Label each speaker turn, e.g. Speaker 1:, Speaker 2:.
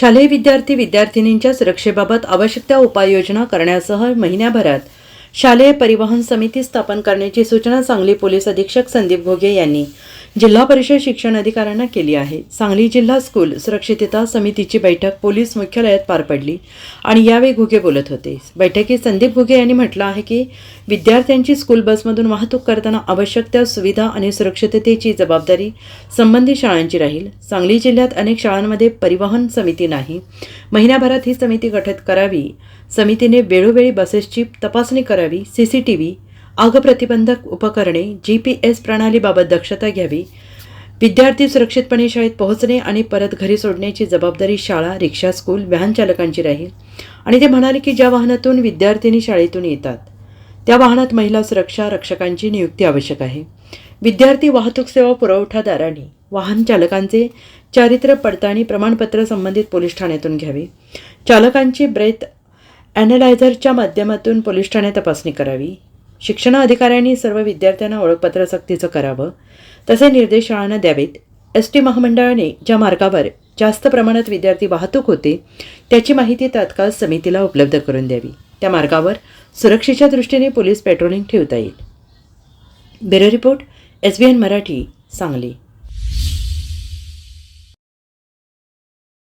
Speaker 1: शालेय विद्यार्थी विद्यार्थिनींच्या सुरक्षेबाबत आवश्यक त्या उपाययोजना करण्यासह महिन्याभरात शालेय परिवहन समिती स्थापन करण्याची सूचना सांगली पोलीस अधीक्षक संदीप घोगे यांनी जिल्हा परिषद शिक्षण अधिकाऱ्यांना केली आहे. सांगली जिल्हा स्कूल सुरक्षितता समितीची बैठक पोलीस मुख्यालयात पार पडली आणि यावेळी घुगे बोलत होते. बैठकीत संदीप घुगे यांनी म्हटलं आहे की विद्यार्थ्यांची स्कूल बसमधून वाहतूक करताना आवश्यक त्या सुविधा आणि सुरक्षिततेची जबाबदारी संबंधित शाळांची राहील. सांगली जिल्ह्यात अनेक शाळांमध्ये परिवहन समिती नाही. महिन्याभरात ही समिती गठीत करावी. समितीने वेळोवेळी बसेसची तपासणी करावी सी सी टी व्ही आग प्रतिबंधक उपकरणे जी पी एस प्रणालीबाबत दक्षता घ्यावी विद्यार्थी सुरक्षितपणे शाळेत पोहोचणे आणि परत घरी सोडण्याची जबाबदारी शाळा रिक्षा स्कूल व्हॅन चालकांची राहील. आणि ते म्हणाले की ज्या वाहनातून विद्यार्थिनी शाळेतून येतात त्या वाहनात महिला सुरक्षा रक्षकांची नियुक्ती आवश्यक आहे. विद्यार्थी वाहतूक सेवा पुरवठादारांनी वाहन चालकांचे चारित्र्य पडताळणी प्रमाणपत्र संबंधित पोलीस ठाण्यातून घ्यावे. चालकांची ब्रेथ ॲनलायझरच्या माध्यमातून पोलीस ठाण्यात तपासणी करावी. शिक्षण अधिकाऱ्यांनी सर्व विद्यार्थ्यांना ओळखपत्र सक्तीचं करावं. तसे निर्देश शाळांना द्यावेत. एस टी महामंडळाने ज्या मार्गावर जास्त प्रमाणात विद्यार्थी वाहतूक होते त्याची माहिती तात्काळ समितीला उपलब्ध करून द्यावी. त्या मार्गावर सुरक्षेच्या दृष्टीने पोलीस पेट्रोलिंग ठेवता येईल. Bureau report S B N Marathi Sangli.